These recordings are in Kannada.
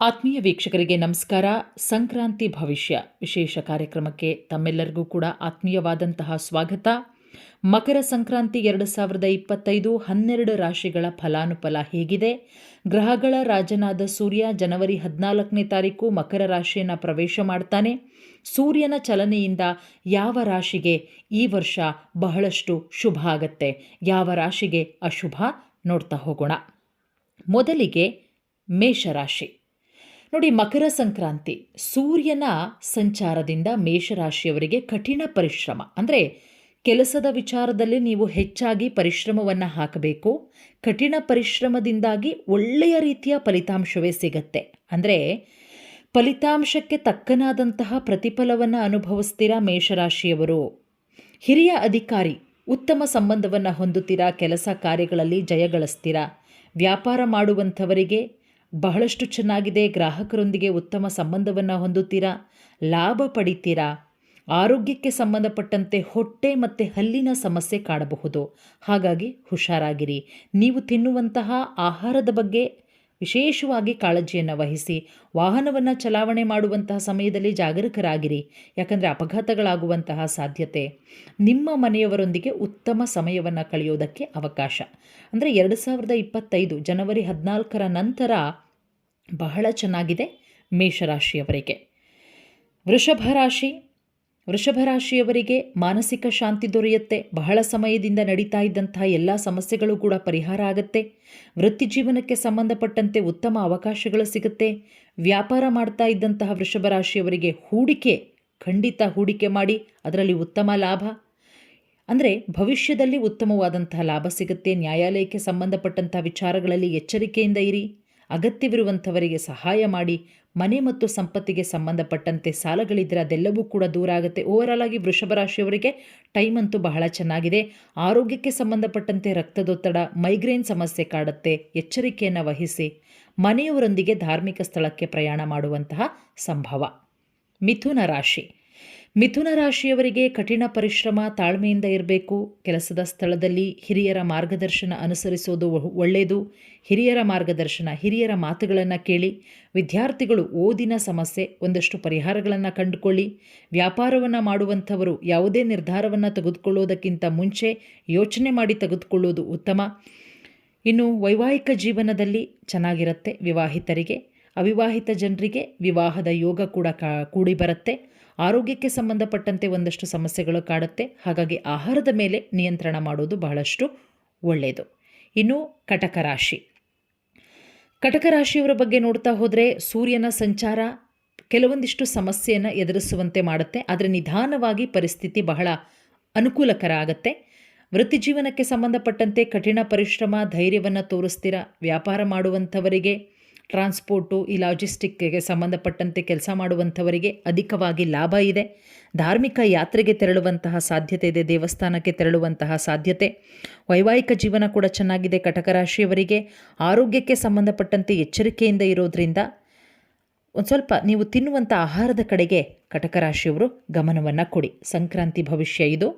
ಆತ್ಮೀಯ ವೀಕ್ಷಕರಿಗೆ ನಮಸ್ಕಾರ. ಸಂಕ್ರಾಂತಿ ಭವಿಷ್ಯ ವಿಶೇಷ ಕಾರ್ಯಕ್ರಮಕ್ಕೆ ತಮ್ಮೆಲ್ಲರಿಗೂ ಕೂಡ ಆತ್ಮೀಯವಾದಂತಹ ಸ್ವಾಗತ. ಮಕರ ಸಂಕ್ರಾಂತಿ ಎರಡು ಸಾವಿರದ ಇಪ್ಪತ್ತೈದು ಹನ್ನೆರಡು ರಾಶಿಗಳ ಫಲಾನುಫಲ ಹೇಗಿದೆ. ಗ್ರಹಗಳ ರಾಜನಾದ ಸೂರ್ಯ ಜನವರಿ ಹದಿನಾಲ್ಕನೇ ತಾರೀಕು ಮಕರ ರಾಶಿಯನ್ನು ಪ್ರವೇಶ ಮಾಡ್ತಾನೆ. ಸೂರ್ಯನ ಚಲನೆಯಿಂದ ಯಾವ ರಾಶಿಗೆ ಈ ವರ್ಷ ಬಹಳಷ್ಟು ಶುಭ ಆಗತ್ತೆ? ಯಾವ ರಾಶಿಗೆ ಅಶುಭ ನೋಡ್ತಾ ಹೋಗೋಣ. ಮೊದಲಿಗೆ ಮೇಷರಾಶಿ. ನೋಡಿ, ಮಕರ ಸಂಕ್ರಾಂತಿ, ಸೂರ್ಯನ ಸಂಚಾರದಿಂದ ಮೇಷರಾಶಿಯವರಿಗೆ ಕಠಿಣ ಪರಿಶ್ರಮ. ಅಂದರೆ ಕೆಲಸದ ವಿಚಾರದಲ್ಲಿ ನೀವು ಹೆಚ್ಚಾಗಿ ಪರಿಶ್ರಮವನ್ನು ಹಾಕಬೇಕು. ಕಠಿಣ ಪರಿಶ್ರಮದಿಂದಾಗಿ ಒಳ್ಳೆಯ ರೀತಿಯ ಫಲಿತಾಂಶವೇ ಸಿಗತ್ತೆ. ಅಂದರೆ ಫಲಿತಾಂಶಕ್ಕೆ ತಕ್ಕನಾದಂತಹ ಪ್ರತಿಫಲವನ್ನು ಅನುಭವಿಸ್ತೀರಾ ಮೇಷರಾಶಿಯವರು? ಹಿರಿಯ ಅಧಿಕಾರಿ, ಉತ್ತಮ ಸಂಬಂಧವನ್ನು ಹೊಂದುತ್ತೀರಾ? ಕೆಲಸ ಕಾರ್ಯಗಳಲ್ಲಿ ಜಯಗಳಿಸ್ತೀರಾ? ವ್ಯಾಪಾರ ಮಾಡುವಂಥವರಿಗೆ ಬಹಳಷ್ಟು ಚೆನ್ನಾಗಿದೆ, ಗ್ರಾಹಕರೊಂದಿಗೆ ಉತ್ತಮ ಸಂಬಂಧವನ್ನು ಹೊಂದುತ್ತೀರಾ? ಲಾಭ ಪಡಿತೀರಾ? ಆರೋಗ್ಯಕ್ಕೆ ಸಂಬಂಧಪಟ್ಟಂತೆ ಹೊಟ್ಟೆ ಮತ್ತು ಹಲ್ಲಿನ ಸಮಸ್ಯೆ ಕಾಡಬಹುದು. ಹಾಗಾಗಿ ಹುಷಾರಾಗಿರಿ. ನೀವು ತಿನ್ನುವಂತಹ ಆಹಾರದ ಬಗ್ಗೆ ವಿಶೇಷವಾಗಿ ಕಾಳಜಿಯನ್ನು ವಹಿಸಿ, ವಾಹನವನ್ನು ಚಲಾವಣೆ ಮಾಡುವಂತಹ ಸಮಯದಲ್ಲಿ ಜಾಗರೂಕರಾಗಿರಿ. ಯಾಕಂದರೆ ಅಪಘಾತಗಳಾಗುವಂತಹ ಸಾಧ್ಯತೆ ನಿಮ್ಮ ಮನೆಯವರೊಂದಿಗೆ ಉತ್ತಮ ಸಮಯವನ್ನು ಕಳೆಯೋದಕ್ಕೆ ಅವಕಾಶ. ಅಂದರೆ ಎರಡು ಸಾವಿರದ ಇಪ್ಪತ್ತೈದು ಜನವರಿ ಹದಿನಾಲ್ಕರ ನಂತರ ಬಹಳ ಚೆನ್ನಾಗಿದೆ ಮೇಷರಾಶಿಯವರಿಗೆ. ವೃಷಭ ರಾಶಿ ವೃಷಭ ರಾಶಿಯವರಿಗೆ ಮಾನಸಿಕ ಶಾಂತಿ ದೊರೆಯುತ್ತೆ. ಬಹಳ ಸಮಯದಿಂದ ನಡೀತಾ ಇದ್ದಂತಹ ಎಲ್ಲ ಸಮಸ್ಯೆಗಳು ಕೂಡ ಪರಿಹಾರ ಆಗುತ್ತೆ. ವೃತ್ತಿ ಜೀವನಕ್ಕೆ ಸಂಬಂಧಪಟ್ಟಂತೆ ಉತ್ತಮ ಅವಕಾಶಗಳು ಸಿಗುತ್ತೆ. ವ್ಯಾಪಾರ ಮಾಡ್ತಾ ಇದ್ದಂತಹ ವೃಷಭ ರಾಶಿಯವರಿಗೆ ಹೂಡಿಕೆ, ಖಂಡಿತ ಹೂಡಿಕೆ ಮಾಡಿ, ಅದರಲ್ಲಿ ಉತ್ತಮ ಲಾಭ. ಅಂದರೆ ಭವಿಷ್ಯದಲ್ಲಿ ಉತ್ತಮವಾದಂತಹ ಲಾಭ ಸಿಗುತ್ತೆ. ನ್ಯಾಯಾಲಯಕ್ಕೆ ಸಂಬಂಧಪಟ್ಟಂತಹ ವಿಚಾರಗಳಲ್ಲಿ ಎಚ್ಚರಿಕೆಯಿಂದ ಇರಿ. ಅಗತ್ಯವಿರುವಂಥವರಿಗೆ ಸಹಾಯ ಮಾಡಿ, ಮನೆ ಮತ್ತು ಸಂಪತ್ತಿಗೆ ಸಂಬಂಧಪಟ್ಟಂತೆ ಸಾಲಗಳಿದ್ದರೆ ಅದೆಲ್ಲವೂ ಕೂಡ ದೂರ ಆಗುತ್ತೆ. ಓವರಾಲ್ ಆಗಿ ವೃಷಭ ರಾಶಿಯವರಿಗೆ ಟೈಮ್ ಅಂತೂ ಬಹಳ ಚೆನ್ನಾಗಿದೆ. ಆರೋಗ್ಯಕ್ಕೆ ಸಂಬಂಧಪಟ್ಟಂತೆ ರಕ್ತದೊತ್ತಡ ಮೈಗ್ರೇನ್ ಸಮಸ್ಯೆ ಕಾಡುತ್ತೆ. ಎಚ್ಚರಿಕೆಯನ್ನು ವಹಿಸಿ, ಮನೆಯವರೊಂದಿಗೆ ಧಾರ್ಮಿಕ ಸ್ಥಳಕ್ಕೆ ಪ್ರಯಾಣ ಮಾಡುವಂತಹ ಸಂಭವ. ಮಿಥುನ ರಾಶಿ. ಮಿಥುನ ರಾಶಿಯವರಿಗೆ ಕಠಿಣ ಪರಿಶ್ರಮ ತಾಳ್ಮೆಯಿಂದ ಇರಬೇಕು. ಕೆಲಸದ ಸ್ಥಳದಲ್ಲಿ ಹಿರಿಯರ ಮಾರ್ಗದರ್ಶನ ಅನುಸರಿಸೋದು ಒಳ್ಳೆಯದು ಹಿರಿಯರ ಮಾರ್ಗದರ್ಶನ, ಹಿರಿಯರ ಮಾತುಗಳನ್ನು ಕೇಳಿ, ವಿದ್ಯಾರ್ಥಿಗಳು ಓದಿನ ಸಮಸ್ಯೆ, ಒಂದಷ್ಟು ಪರಿಹಾರಗಳನ್ನು ಕಂಡುಕೊಳ್ಳಿ. ವ್ಯಾಪಾರವನ್ನು ಮಾಡುವಂಥವರು ಯಾವುದೇ ನಿರ್ಧಾರವನ್ನು ತೆಗೆದುಕೊಳ್ಳೋದಕ್ಕಿಂತ ಮುಂಚೆ ಯೋಚನೆ ಮಾಡಿ ತೆಗೆದುಕೊಳ್ಳೋದು ಉತ್ತಮ. ಇನ್ನು ವೈವಾಹಿಕ ಜೀವನದಲ್ಲಿ ಚೆನ್ನಾಗಿರುತ್ತೆ ವಿವಾಹಿತರಿಗೆ. ಅವಿವಾಹಿತ ಜನರಿಗೆ ವಿವಾಹದ ಯೋಗ ಕೂಡ ಕಾ, ಕೂಡಿ ಬರುತ್ತೆ. ಆರೋಗ್ಯಕ್ಕೆ ಸಂಬಂಧಪಟ್ಟಂತೆ ಒಂದಷ್ಟು ಸಮಸ್ಯೆಗಳು ಕಾಡುತ್ತೆ. ಹಾಗಾಗಿ ಆಹಾರದ ಮೇಲೆ ನಿಯಂತ್ರಣ ಮಾಡೋದು ಬಹಳಷ್ಟು ಒಳ್ಳೆಯದು ಇನ್ನು ಕಟಕ ರಾಶಿ. ಕಟಕ ರಾಶಿಯವರ ಬಗ್ಗೆ ನೋಡ್ತಾ ಹೋದರೆ ಸೂರ್ಯನ ಸಂಚಾರ ಕೆಲವೊಂದಿಷ್ಟು ಸಮಸ್ಯೆಯನ್ನು ಎದುರಿಸುವಂತೆ ಮಾಡುತ್ತೆ. ಆದರೆ ನಿಧಾನವಾಗಿ ಪರಿಸ್ಥಿತಿ ಬಹಳ ಅನುಕೂಲಕರ ಆಗುತ್ತೆ ವೃತ್ತಿ ಜೀವನಕ್ಕೆ ಸಂಬಂಧಪಟ್ಟಂತೆ ಕಠಿಣ ಪರಿಶ್ರಮ, ಧೈರ್ಯವನ್ನು ತೋರಿಸ್ತೀರಾ? ವ್ಯಾಪಾರ ಮಾಡುವಂಥವರಿಗೆ ಟ್ರಾನ್ಸ್ಪೋರ್ಟು ಈ ಲಾಜಿಸ್ಟಿಕ್ಗೆ ಸಂಬಂಧಪಟ್ಟಂತೆ ಕೆಲಸ ಮಾಡುವಂಥವರಿಗೆ ಅಧಿಕವಾಗಿ ಲಾಭ ಇದೆ. ಧಾರ್ಮಿಕ ಯಾತ್ರೆಗೆ ತೆರಳುವಂತಹ ಸಾಧ್ಯತೆ ಇದೆ, ದೇವಸ್ಥಾನಕ್ಕೆ ತೆರಳುವಂತಹ ಸಾಧ್ಯತೆ. ವೈವಾಹಿಕ ಜೀವನ ಕೂಡ ಚೆನ್ನಾಗಿದೆ ಕಟಕ ರಾಶಿಯವರಿಗೆ ಆರೋಗ್ಯಕ್ಕೆ ಸಂಬಂಧಪಟ್ಟಂತೆ ಎಚ್ಚರಿಕೆಯಿಂದ ಇರೋದ್ರಿಂದ ಒಂದು ಸ್ವಲ್ಪ ನೀವು ತಿನ್ನುವಂಥ ಆಹಾರದ ಕಡೆಗೆ ಕಟಕ ರಾಶಿಯವರು ಗಮನವನ್ನು ಕೊಡಿ. ಸಂಕ್ರಾಂತಿ ಭವಿಷ್ಯ ಇದು.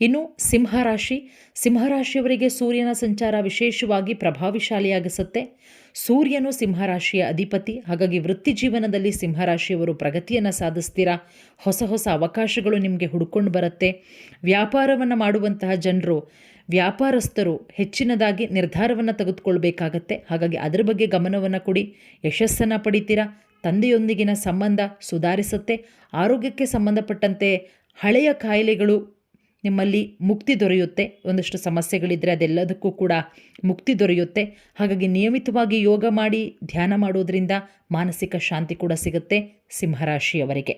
ಇನ್ನು ಸಿಂಹರಾಶಿ. ಸಿಂಹರಾಶಿಯವರಿಗೆ ಸೂರ್ಯನ ಸಂಚಾರ ವಿಶೇಷವಾಗಿ ಪ್ರಭಾವಿಶಾಲಿಯಾಗಿಸುತ್ತೆ. ಸೂರ್ಯನು ಸಿಂಹರಾಶಿಯ ಅಧಿಪತಿ. ಹಾಗಾಗಿ ವೃತ್ತಿ ಜೀವನದಲ್ಲಿ ಸಿಂಹರಾಶಿಯವರು ಪ್ರಗತಿಯನ್ನು ಸಾಧಿಸ್ತೀರಾ? ಹೊಸ ಹೊಸ ಅವಕಾಶಗಳು ನಿಮಗೆ ಹುಡ್ಕೊಂಡು ಬರುತ್ತೆ. ವ್ಯಾಪಾರವನ್ನು ಮಾಡುವಂತಹ ಜನರು, ವ್ಯಾಪಾರಸ್ಥರು ಹೆಚ್ಚಿನದಾಗಿ ನಿರ್ಧಾರವನ್ನು ತೆಗೆದುಕೊಳ್ಬೇಕಾಗತ್ತೆ. ಹಾಗಾಗಿ ಅದರ ಬಗ್ಗೆ ಗಮನವನ್ನು ಕೊಡಿ. ಯಶಸ್ಸನ್ನು ಪಡಿತೀರಾ? ತಂದೆಯೊಂದಿಗಿನ ಸಂಬಂಧ ಸುಧಾರಿಸುತ್ತೆ. ಆರೋಗ್ಯಕ್ಕೆ ಸಂಬಂಧಪಟ್ಟಂತೆ ಹಳೆಯ ಕಾಯಿಲೆಗಳು ನಿಮ್ಮಲ್ಲಿ ಮುಕ್ತಿ ದೊರೆಯುತ್ತೆ, ಒಂದಷ್ಟು ಸಮಸ್ಯೆಗಳಿದ್ದರೆ ಅದೆಲ್ಲದಕ್ಕೂ ಕೂಡ ಮುಕ್ತಿ ದೊರೆಯುತ್ತೆ. ಹಾಗಾಗಿ ನಿಯಮಿತವಾಗಿ ಯೋಗ ಮಾಡಿ, ಧ್ಯಾನ ಮಾಡೋದರಿಂದ ಮಾನಸಿಕ ಶಾಂತಿ ಕೂಡ ಸಿಗುತ್ತೆ ಸಿಂಹರಾಶಿಯವರಿಗೆ.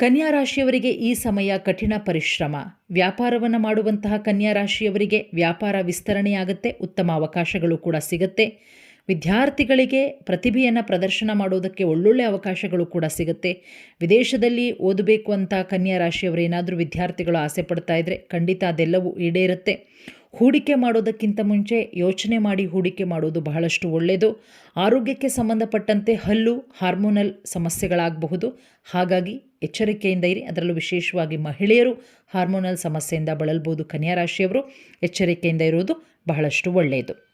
ಕನ್ಯಾ ರಾಶಿಯವರಿಗೆ ಈ ಸಮಯ ಕಠಿಣ ಪರಿಶ್ರಮ. ವ್ಯಾಪಾರವನ್ನು ಮಾಡುವಂತಹ ಕನ್ಯಾ ರಾಶಿಯವರಿಗೆ ವ್ಯಾಪಾರ ವಿಸ್ತರಣೆಯಾಗುತ್ತೆ ಉತ್ತಮ ಅವಕಾಶಗಳು ಕೂಡ ಸಿಗುತ್ತೆ. ವಿದ್ಯಾರ್ಥಿಗಳಿಗೆ ಪ್ರತಿಭೆಯನ್ನು ಪ್ರದರ್ಶನ ಮಾಡೋದಕ್ಕೆ ಒಳ್ಳೊಳ್ಳೆ ಅವಕಾಶಗಳು ಕೂಡ ಸಿಗುತ್ತೆ. ವಿದೇಶದಲ್ಲಿ ಓದಬೇಕು ಅಂತ ಕನ್ಯಾ ರಾಶಿಯವರು ಏನಾದರೂ ವಿದ್ಯಾರ್ಥಿಗಳು ಆಸೆ ಪಡ್ತಾ ಇದ್ದರೆ ಖಂಡಿತ ಅದೆಲ್ಲವೂ ಈಡೇರುತ್ತೆ. ಹೂಡಿಕೆ ಮಾಡೋದಕ್ಕಿಂತ ಮುಂಚೆ ಯೋಚನೆ ಮಾಡಿ ಹೂಡಿಕೆ ಮಾಡೋದು ಬಹಳಷ್ಟು ಒಳ್ಳೆಯದು ಆರೋಗ್ಯಕ್ಕೆ ಸಂಬಂಧಪಟ್ಟಂತೆ ಹಲ್ಲು, ಹಾರ್ಮೋನಲ್ ಸಮಸ್ಯೆಗಳಾಗಬಹುದು. ಹಾಗಾಗಿ ಎಚ್ಚರಿಕೆಯಿಂದ ಇರಿ. ಅದರಲ್ಲೂ ವಿಶೇಷವಾಗಿ ಮಹಿಳೆಯರು ಹಾರ್ಮೋನಲ್ ಸಮಸ್ಯೆಯಿಂದ ಬಳಲ್ಬೋದು ಕನ್ಯಾ ರಾಶಿಯವರು. ಎಚ್ಚರಿಕೆಯಿಂದ ಇರುವುದು ಬಹಳಷ್ಟು ಒಳ್ಳೆಯದು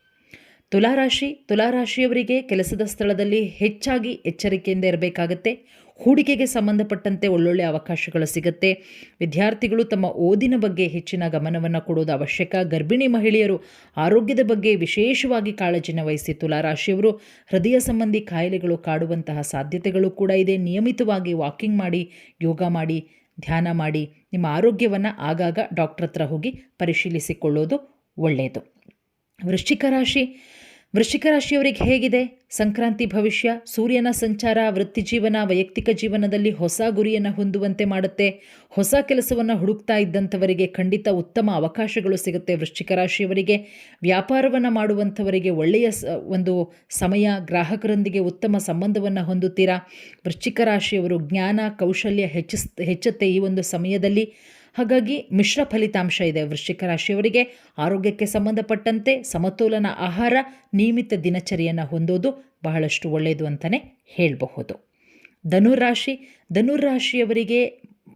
ತುಲಾರಾಶಿ, ತುಲಾರಾಶಿಯವರಿಗೆ ಕೆಲಸದ ಸ್ಥಳದಲ್ಲಿ ಹೆಚ್ಚಾಗಿ ಎಚ್ಚರಿಕೆಯಿಂದ ಇರಬೇಕಾಗತ್ತೆ. ಹೂಡಿಕೆಗೆ ಸಂಬಂಧಪಟ್ಟಂತೆ ಒಳ್ಳೊಳ್ಳೆ ಅವಕಾಶಗಳು ಸಿಗುತ್ತೆ. ವಿದ್ಯಾರ್ಥಿಗಳು ತಮ್ಮ ಓದಿನ ಬಗ್ಗೆ ಹೆಚ್ಚಿನ ಗಮನವನ್ನು ಕೊಡೋದು ಅವಶ್ಯಕ. ಗರ್ಭಿಣಿ ಮಹಿಳೆಯರು ಆರೋಗ್ಯದ ಬಗ್ಗೆ ವಿಶೇಷವಾಗಿ ಕಾಳಜಿನ ವಹಿಸಿ ತುಲಾರಾಶಿಯವರು ಹೃದಯ ಸಂಬಂಧಿ ಕಾಯಿಲೆಗಳು ಕಾಡುವಂತಹ ಸಾಧ್ಯತೆಗಳು ಕೂಡ ಇದೆ. ನಿಯಮಿತವಾಗಿ ವಾಕಿಂಗ್ ಮಾಡಿ, ಯೋಗ ಮಾಡಿ, ಧ್ಯಾನ ಮಾಡಿ, ನಿಮ್ಮ ಆರೋಗ್ಯವನ್ನು ಆಗಾಗ ಡಾಕ್ಟರ್ ಹತ್ರ ಹೋಗಿ ಪರಿಶೀಲಿಸಿಕೊಳ್ಳೋದು ಒಳ್ಳೆಯದು ವೃಶ್ಚಿಕ ರಾಶಿ ವೃಶ್ಚಿಕ ರಾಶಿಯವರಿಗೆ ಹೇಗಿದೆ? ಸಂಕ್ರಾಂತಿ ಭವಿಷ್ಯ, ಸೂರ್ಯನ ಸಂಚಾರ ವೃತ್ತಿ ಜೀವನ ವೈಯಕ್ತಿಕ ಜೀವನದಲ್ಲಿ ಹೊಸ ಗುರಿಯನ್ನು ಹೊಂದುವಂತೆ ಮಾಡುತ್ತೆ. ಹೊಸ ಕೆಲಸವನ್ನು ಹುಡುಕ್ತಾ ಇದ್ದಂಥವರಿಗೆ ಖಂಡಿತ ಉತ್ತಮ ಅವಕಾಶಗಳು ಸಿಗುತ್ತೆ. ವೃಶ್ಚಿಕ ರಾಶಿಯವರಿಗೆ ವ್ಯಾಪಾರವನ್ನು ಮಾಡುವಂಥವರಿಗೆ ಒಳ್ಳೆಯ ಒಂದು ಸಮಯ, ಗ್ರಾಹಕರೊಂದಿಗೆ ಉತ್ತಮ ಸಂಬಂಧವನ್ನು ಹೊಂದುತ್ತೀರಾ? ವೃಶ್ಚಿಕ ರಾಶಿಯವರು ಜ್ಞಾನ, ಕೌಶಲ್ಯ ಹೆಚ್ಚಿಸ್, ಹೆಚ್ಚುತ್ತೆ ಈ ಒಂದು ಸಮಯದಲ್ಲಿ. ಹಾಗಾಗಿ ಮಿಶ್ರ ಫಲಿತಾಂಶ ಇದೆ. ವೃಶ್ಚಿಕ ರಾಶಿಯವರಿಗೆ ಆರೋಗ್ಯಕ್ಕೆ ಸಂಬಂಧಪಟ್ಟಂತೆ ಸಮತೋಲನ ಆಹಾರ, ನಿಯಮಿತ ದಿನಚರಿಯನ್ನು ಹೊಂದೋದು ಬಹಳಷ್ಟು ಒಳ್ಳೆಯದು ಅಂತಲೇ ಹೇಳಬಹುದು. ಧನುರಾಶಿ ಧನುರಾಶಿಯವರಿಗೆ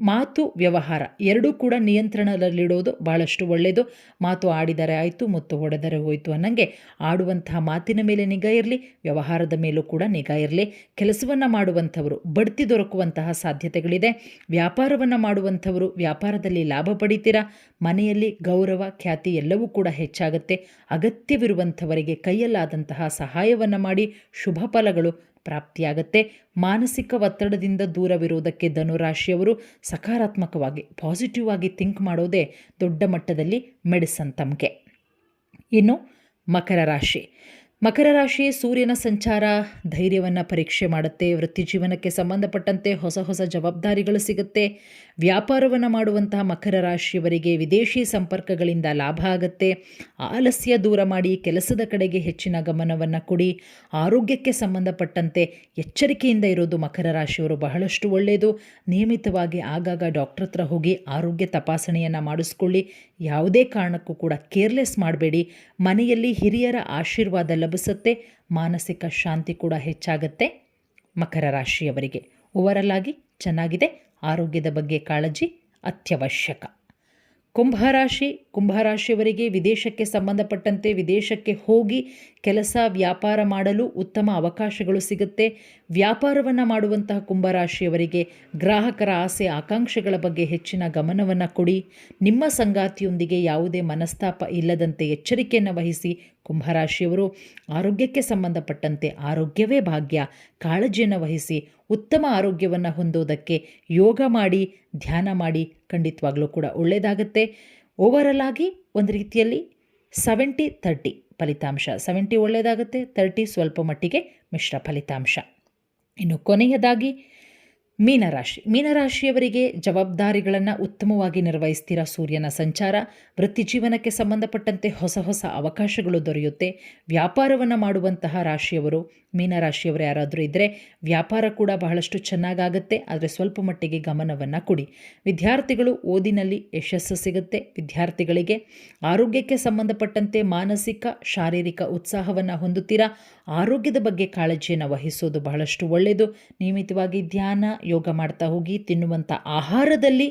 ಮಾತು ವ್ಯವಹಾರ ಎರಡೂ ಕೂಡ ನಿಯಂತ್ರಣದಲ್ಲಿಡೋದು ಭಾಳಷ್ಟು ಒಳ್ಳೆಯದು ಮಾತು ಆಡಿದರೆ ಆಯಿತು, ಮತ್ತು ಹೊಡೆದರೆ ಹೋಯಿತು ಅನ್ನಂಗೆ. ಆಡುವಂತಹ ಮಾತಿನ ಮೇಲೆ ನಿಗಾ ಇರಲಿ, ವ್ಯವಹಾರದ ಮೇಲೂ ಕೂಡ ನಿಗಾ ಇರಲಿ. ಕೆಲಸವನ್ನು ಮಾಡುವಂಥವರು, ಬಡ್ತಿ ದೊರಕುವಂತಹ ಸಾಧ್ಯತೆಗಳಿದೆ. ವ್ಯಾಪಾರವನ್ನು ಮಾಡುವಂಥವರು, ವ್ಯಾಪಾರದಲ್ಲಿ ಲಾಭ ಪಡಿತೀರಾ? ಮನೆಯಲ್ಲಿ ಗೌರವ, ಖ್ಯಾತಿ ಎಲ್ಲವೂ ಕೂಡ ಹೆಚ್ಚಾಗುತ್ತೆ. ಅಗತ್ಯವಿರುವಂಥವರಿಗೆ ಕೈಯಲ್ಲಾದಂತಹ ಸಹಾಯವನ್ನು ಮಾಡಿ, ಶುಭ ಫಲಗಳು ಪ್ರಾಪ್ತಿಯಾಗತ್ತೆ. ಮಾನಸಿಕ ಒತ್ತಡದಿಂದ ದೂರವಿರುವುದಕ್ಕೆ ಧನುರಾಶಿಯವರು ಸಕಾರಾತ್ಮಕವಾಗಿ ಪಾಸಿಟಿವ್ ಆಗಿ ಥಿಂಕ್ ಮಾಡೋದೇ ದೊಡ್ಡ ಮಟ್ಟದಲ್ಲಿ ಮೆಡಿಸನ್ ತಮಗೆ. ಇನ್ನು ಮಕರ ರಾಶಿ. ಮಕರ ರಾಶಿ ಸೂರ್ಯನ ಸಂಚಾರ ಧೈರ್ಯವನ್ನು ಪರೀಕ್ಷೆ ಮಾಡುತ್ತೆ, ವೃತ್ತಿ ಜೀವನಕ್ಕೆ ಸಂಬಂಧಪಟ್ಟಂತೆ ಹೊಸ ಹೊಸ ಜವಾಬ್ದಾರಿಗಳು ಸಿಗುತ್ತೆ. ವ್ಯಾಪಾರವನ್ನು ಮಾಡುವಂತಹ ಮಕರ ರಾಶಿಯವರಿಗೆ ವಿದೇಶಿ ಸಂಪರ್ಕಗಳಿಂದ ಲಾಭ ಆಗುತ್ತೆ. ಆಲಸ್ಯ ದೂರ ಮಾಡಿ ಕೆಲಸದ ಕಡೆಗೆ ಹೆಚ್ಚಿನ ಗಮನವನ್ನು ಕೊಡಿ. ಆರೋಗ್ಯಕ್ಕೆ ಸಂಬಂಧಪಟ್ಟಂತೆ ಎಚ್ಚರಿಕೆಯಿಂದ ಇರೋದು ಮಕರ ರಾಶಿಯವರು ಬಹಳಷ್ಟು ಒಳ್ಳೆಯದು ನಿಯಮಿತವಾಗಿ ಆಗಾಗ ಡಾಕ್ಟರ್ ಹತ್ರ ಹೋಗಿ ಆರೋಗ್ಯ ತಪಾಸಣೆಯನ್ನು ಮಾಡಿಸ್ಕೊಳ್ಳಿ. ಯಾವುದೇ ಕಾರಣಕ್ಕೂ ಕೂಡ ಕೇರ್ಲೆಸ್ ಮಾಡಬೇಡಿ. ಮನೆಯಲ್ಲಿ ಹಿರಿಯರ ಆಶೀರ್ವಾದ ಲಭಿಸುತ್ತೆ. ಮಾನಸಿಕ ಶಾಂತಿ ಕೂಡ ಹೆಚ್ಚಾಗುತ್ತೆ ಮಕರ ರಾಶಿಯವರಿಗೆ. ಓವರಲ್ ಆಗಿ ಚೆನ್ನಾಗಿದೆ. ಆರೋಗ್ಯದ ಬಗ್ಗೆ ಕಾಳಜಿ ಅತ್ಯವಶ್ಯಕ. ಕುಂಭರಾಶಿ, ಕುಂಭರಾಶಿಯವರಿಗೆ ವಿದೇಶಕ್ಕೆ ಸಂಬಂಧಪಟ್ಟಂತೆ ವಿದೇಶಕ್ಕೆ ಹೋಗಿ ಕೆಲಸ, ವ್ಯಾಪಾರ ಮಾಡಲು ಉತ್ತಮ ಅವಕಾಶಗಳು ಸಿಗುತ್ತೆ. ವ್ಯಾಪಾರವನ್ನು ಮಾಡುವಂತಹ ಕುಂಭರಾಶಿಯವರಿಗೆ ಗ್ರಾಹಕರ ಆಸೆ, ಆಕಾಂಕ್ಷೆಗಳ ಬಗ್ಗೆ ಹೆಚ್ಚಿನ ಗಮನವನ್ನು ಕೊಡಿ. ನಿಮ್ಮ ಸಂಗಾತಿಯೊಂದಿಗೆ ಯಾವುದೇ ಮನಸ್ತಾಪ ಇಲ್ಲದಂತೆ ಎಚ್ಚರಿಕೆಯನ್ನು ವಹಿಸಿ ಕುಂಭರಾಶಿಯವರು ಆರೋಗ್ಯಕ್ಕೆ ಸಂಬಂಧಪಟ್ಟಂತೆ ಆರೋಗ್ಯವೇ ಭಾಗ್ಯ. ಕಾಳಜಿಯನ್ನು ವಹಿಸಿ ಉತ್ತಮ ಆರೋಗ್ಯವನ್ನು ಹೊಂದೋದಕ್ಕೆ ಯೋಗ ಮಾಡಿ, ಧ್ಯಾನ ಮಾಡಿ ಖಂಡಿತವಾಗ್ಲೂ ಕೂಡ ಒಳ್ಳೆಯದಾಗುತ್ತೆ ಓವರಲ್ ಆಗಿ ಒಂದು ರೀತಿಯಲ್ಲಿ ಸೆವೆಂಟಿ ತರ್ಟಿ ಫಲಿತಾಂಶ. ಸೆವೆಂಟಿ ಒಳ್ಳೆಯದಾಗುತ್ತೆ ತರ್ಟಿ ಸ್ವಲ್ಪ ಮಟ್ಟಿಗೆ ಮಿಶ್ರ ಫಲಿತಾಂಶ. ಇನ್ನು ಕೊನೆಯದಾಗಿ ಮೀನರಾಶಿ. ಮೀನರಾಶಿಯವರಿಗೆ ಜವಾಬ್ದಾರಿಗಳನ್ನು ಉತ್ತಮವಾಗಿ ನಿರ್ವಹಿಸ್ತೀರಾ ಸೂರ್ಯನ ಸಂಚಾರ? ವೃತ್ತಿ ಜೀವನಕ್ಕೆ ಸಂಬಂಧಪಟ್ಟಂತೆ ಹೊಸ ಹೊಸ ಅವಕಾಶಗಳು ದೊರೆಯುತ್ತೆ. ವ್ಯಾಪಾರವನ್ನು ಮಾಡುವಂತಹ ರಾಶಿಯವರು, ಮೀನರಾಶಿಯವರು ಯಾರಾದರೂ ಇದ್ದರೆ ವ್ಯಾಪಾರ ಕೂಡ ಬಹಳಷ್ಟು ಚೆನ್ನಾಗಾಗುತ್ತೆ. ಆದರೆ ಸ್ವಲ್ಪ ಮಟ್ಟಿಗೆ ಗಮನವನ್ನು ಕೊಡಿ. ವಿದ್ಯಾರ್ಥಿಗಳು ಓದಿನಲ್ಲಿ ಯಶಸ್ಸು ಸಿಗುತ್ತೆ. ವಿದ್ಯಾರ್ಥಿಗಳಿಗೆ ಆರೋಗ್ಯಕ್ಕೆ ಸಂಬಂಧಪಟ್ಟಂತೆ ಮಾನಸಿಕ, ಶಾರೀರಿಕ ಉತ್ಸಾಹವನ್ನು ಹೊಂದುತ್ತೀರಾ? ಆರೋಗ್ಯದ ಬಗ್ಗೆ ಕಾಳಜಿಯನ್ನು ವಹಿಸೋದು ಬಹಳಷ್ಟು ಒಳ್ಳೆಯದು ನಿಯಮಿತವಾಗಿ ಧ್ಯಾನ ಯೋಗ ಮಾಡ್ತಾ ಹೋಗಿ ತಿನ್ನುವಂಥ ಆಹಾರದಲ್ಲಿ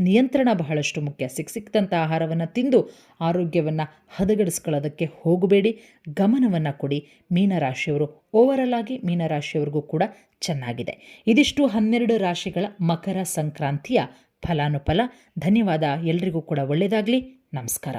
ನಿಯಂತ್ರಣ ಬಹಳಷ್ಟು ಮುಖ್ಯ. ಸಿಕ್ ಸಿಕ್ಕಿದಂಥ ಆಹಾರವನ್ನು ತಿಂದು ಆರೋಗ್ಯವನ್ನು ಹದಗೆಡಿಸ್ಕೊಳ್ಳೋದಕ್ಕೆ ಹೋಗಬೇಡಿ. ಗಮನವನ್ನು ಕೊಡಿ. ಮೀನರಾಶಿಯವರು ಓವರಲ್ ಆಗಿ ಮೀನರಾಶಿಯವ್ರಿಗೂ ಕೂಡ ಚೆನ್ನಾಗಿದೆ. ಇದಿಷ್ಟು ಹನ್ನೆರಡು ರಾಶಿಗಳ ಮಕರ ಸಂಕ್ರಾಂತಿಯ ಫಲಾನುಫಲ. ಧನ್ಯವಾದ. ಎಲ್ರಿಗೂ ಕೂಡ ಒಳ್ಳೆಯದಾಗಲಿ ನಮಸ್ಕಾರ.